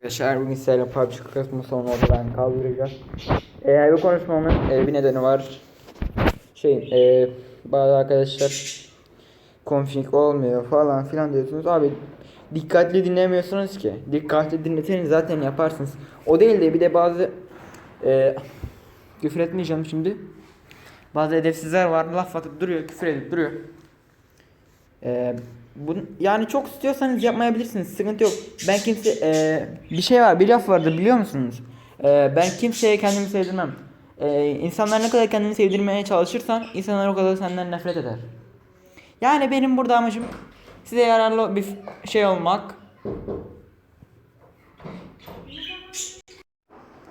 Arkadaşlar bugün sizlerle PUBG kısmı son ben kaldıracağım. Ee, bu konuşmamın e, bir nedeni var. Şey, e, bazı arkadaşlar config olmuyor falan filan diyorsunuz. Abi dikkatli dinlemiyorsunuz ki. Dikkatli dinleseniz zaten yaparsınız. O değil de bir de bazı e, küfür etmeyeceğim şimdi. Bazı edepsizler var laf atıp duruyor, küfür edip duruyor. Ee, bu, yani çok istiyorsanız yapmayabilirsiniz. Sıkıntı yok. Ben kimse ee, bir şey var, bir laf vardı biliyor musunuz? Ee, ben kimseye kendimi sevdirmem. Ee, insanlar ne kadar kendini sevdirmeye çalışırsan insanlar o kadar senden nefret eder. Yani benim burada amacım size yararlı bir şey olmak.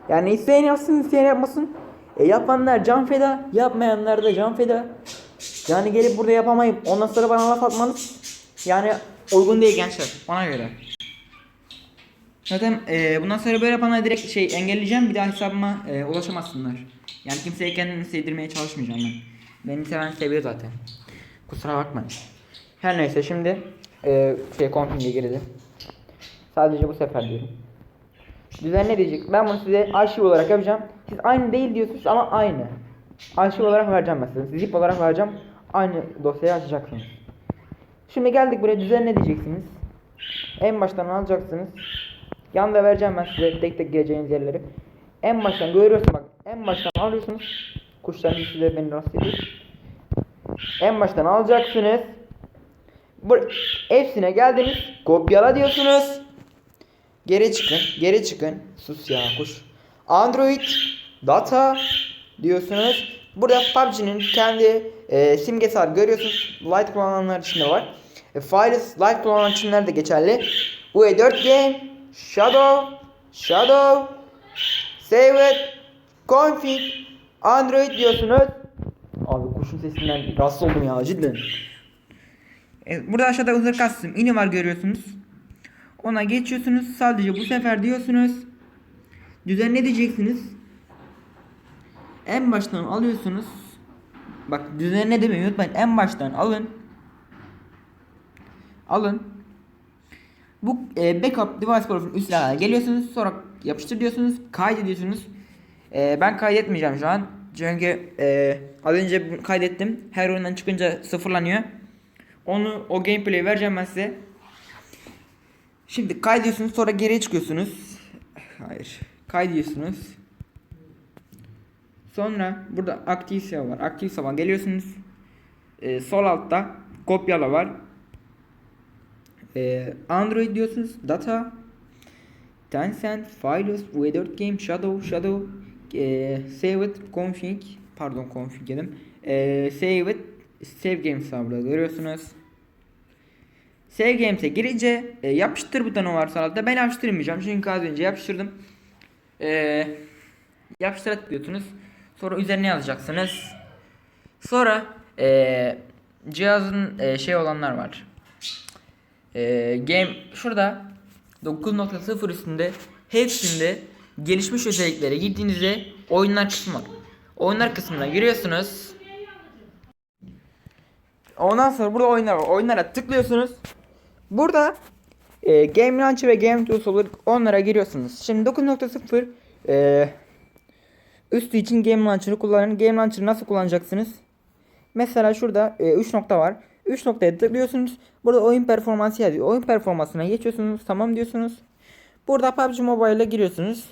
Yani isteyen yapsın, isteyen yapmasın. E yapanlar can feda, yapmayanlar da can feda. Yani gelip burada yapamayıp ondan sonra bana laf atmanız yani uygun değil gençler ona göre. Zaten e, bundan sonra böyle yapanları direkt şey engelleyeceğim bir daha hesabıma e, ulaşamazsınlar. Yani kimseye kendini sevdirmeye çalışmayacağım ben. Beni seven seviyor zaten. Kusura bakmayın. Her neyse şimdi e, şey konfig'e girdi. Sadece bu sefer diyorum. Düzen ne diyecek? Ben bunu size arşiv olarak yapacağım. Siz aynı değil diyorsunuz ama aynı. Arşiv olarak vereceğim mesela. Zip olarak vereceğim. Aynı dosyayı açacaksınız. Şimdi geldik buraya düzen ne diyeceksiniz? En baştan alacaksınız. Yanda vereceğim ben size tek tek gireceğiniz yerleri. En baştan görüyorsun bak. En baştan alıyorsunuz. Kuşların sesi de beni rahatsız ediyor. En baştan alacaksınız. Bu hepsine geldiniz. Kopyala diyorsunuz. Geri çıkın. Geri çıkın. Sus ya kuş. Android data diyorsunuz. Burada PUBG'nin kendi e, simgesi var. Görüyorsunuz. Light kullananlar için de var. E, Files Light kullanan içinler de geçerli. UE4 Game Shadow Shadow Save it Config Android diyorsunuz. Abi kuşun sesinden rahatsız oldum ya cidden. E, burada aşağıda uzak kastım ini var görüyorsunuz. Ona geçiyorsunuz. Sadece bu sefer diyorsunuz. Düzenle diyeceksiniz. En baştan alıyorsunuz. Bak düzenle demeyi unutmayın. En baştan alın. Alın. Bu e, backup device profilin üstüne geliyorsunuz. Sonra yapıştır diyorsunuz. Kaydediyorsunuz. E, ben kaydetmeyeceğim şu an. Çünkü e, az önce kaydettim. Her oyundan çıkınca sıfırlanıyor. Onu o gameplay'i vereceğim ben size. Şimdi kaydediyorsunuz sonra geriye çıkıyorsunuz. Hayır. Kaydediyorsunuz. Sonra burada aktif var. Aktif save geliyorsunuz. Ee, sol altta kopyala var. Ee, Android diyorsunuz. Data. Tencent, Files, V4 Game, Shadow, Shadow, ee, Save it, Config, pardon config dedim. Ee, save it, Save Games burada görüyorsunuz. Save Games'e girince e, yapıştır butonu var sağ altta. Ben yapıştırmayacağım çünkü az önce yapıştırdım. E, yapıştır tıklıyorsunuz. Sonra üzerine yazacaksınız. Sonra e, cihazın e, şey olanlar var. E, game şurada 9.0 üstünde hepsinde gelişmiş özelliklere girdiğinizde oyunlar kısmı. Oyunlar kısmına giriyorsunuz. Ondan sonra burada oyunlar. Oyunlara tıklıyorsunuz. Burada e, Game Launcher ve Game Tools olur. Onlara giriyorsunuz. Şimdi 9.0 e, üstü için Game Launcher'ı kullanın. Game Launcher'ı nasıl kullanacaksınız? Mesela şurada 3 e, nokta var. 3 noktaya tıklıyorsunuz. Burada oyun performansı yazıyor. Oyun performansına geçiyorsunuz. Tamam diyorsunuz. Burada PUBG Mobile'e giriyorsunuz.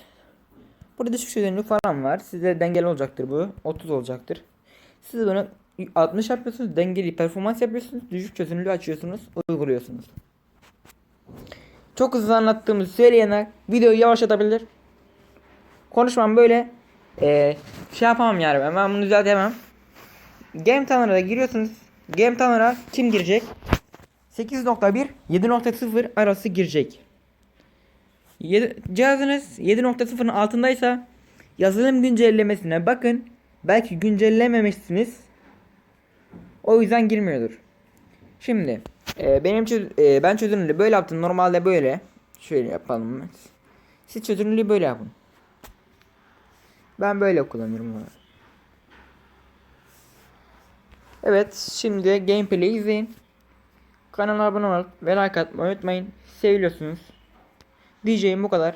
Burada düşük çözünürlük falan var. Size dengeli olacaktır bu. 30 olacaktır. Siz bunu 60 yapıyorsunuz. Dengeli performans yapıyorsunuz. Düşük çözünürlüğü açıyorsunuz. Uyguluyorsunuz. Çok hızlı anlattığımızı söyleyenler videoyu yavaşlatabilir. Konuşmam böyle. Ee, şey yapamam yani ben bunu düzeltemem. Game Tanner'a giriyorsunuz. Game Tanner'a kim girecek? 8.1 7.0 arası girecek. Yedi, cihazınız 7.0'ın altındaysa yazılım güncellemesine bakın. Belki güncellememişsiniz. O yüzden girmiyordur. Şimdi e, benim çöz e, ben çözünürlüğü böyle yaptım. Normalde böyle. Şöyle yapalım. Siz çözünürlüğü böyle yapın. Ben böyle kullanıyorum bunu. Evet, şimdi gameplay izleyin. Kanala abone olup ve like atmayı unutmayın. Seviyorsunuz. Diyeceğim bu kadar.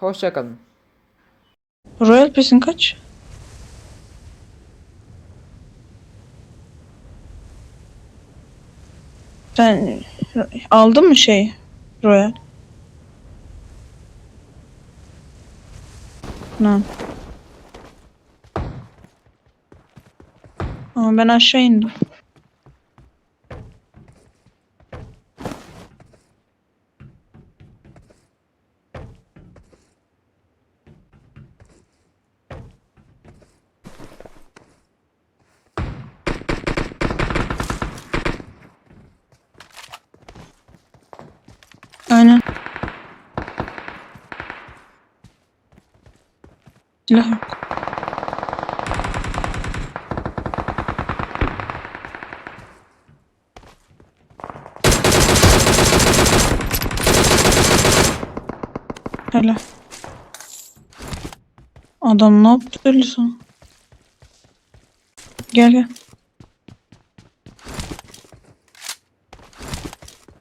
Hoşçakalın. Royal Pass'in kaç? Sen aldın mı şey Royal? Ne? Ama ben aşağı indim. Aynen. Silah yok. Hele. Adam ne yaptı öyle sana? Gel gel.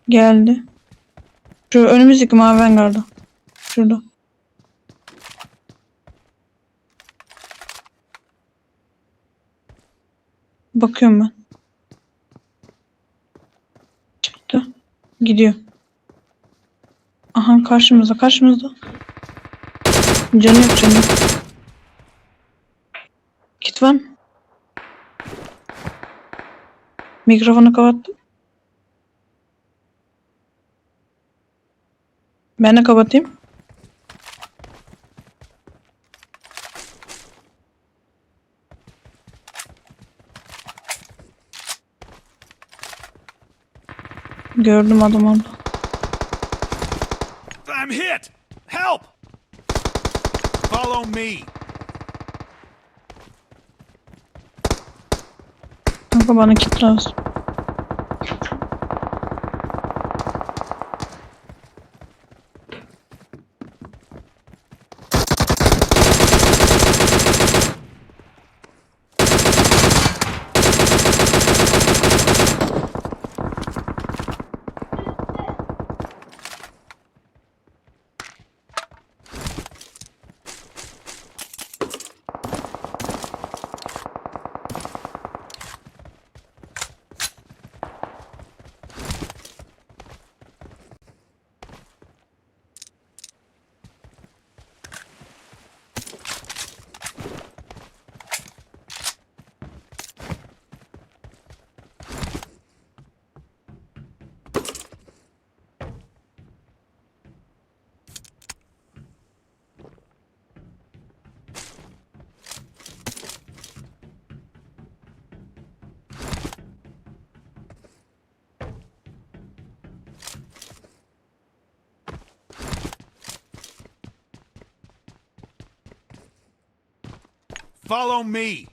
Geldi. Şu önümüzdeki mavi hangarda. Şurada. Bakıyorum ben. Gidiyor. Aha karşımızda karşımızda. Canı yok canı yok. Git var? Mikrofonu kapattım. Ben de kapatayım. Gördüm adam orada. I'm hit! Help! Follow me. Kanka bana kit lazım. Follow me.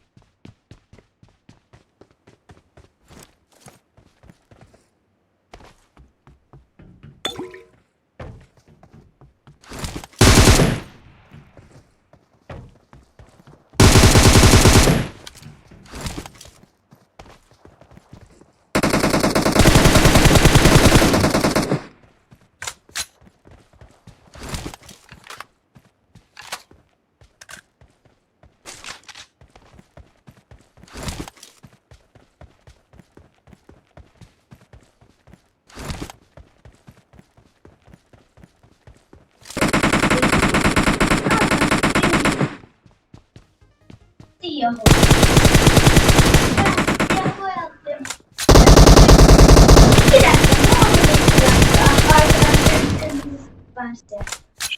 Başta.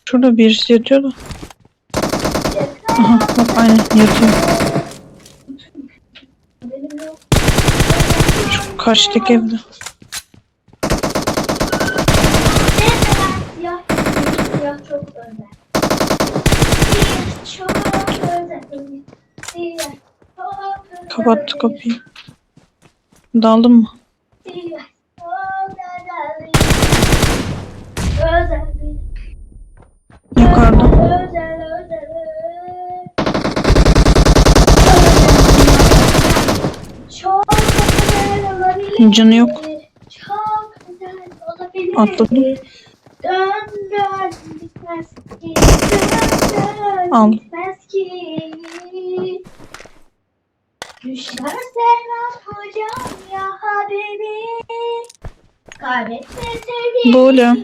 Şurada birisi yatıyor da. Aha bak aynen yatıyor. Şu karşıdaki evde. Kapattı kapıyı. Daldın mı? Siyah çok özel. Özel. Yukarıda. Özel özel. Çok güzel olabilir. Canı yok. Çok güzel olabilir. Atladım. Dön dön bitmez ki. Dön dön Al. bitmez ki. Düşler sevmem hocam ya habibi. Kaybetse sevdiğim Böyle.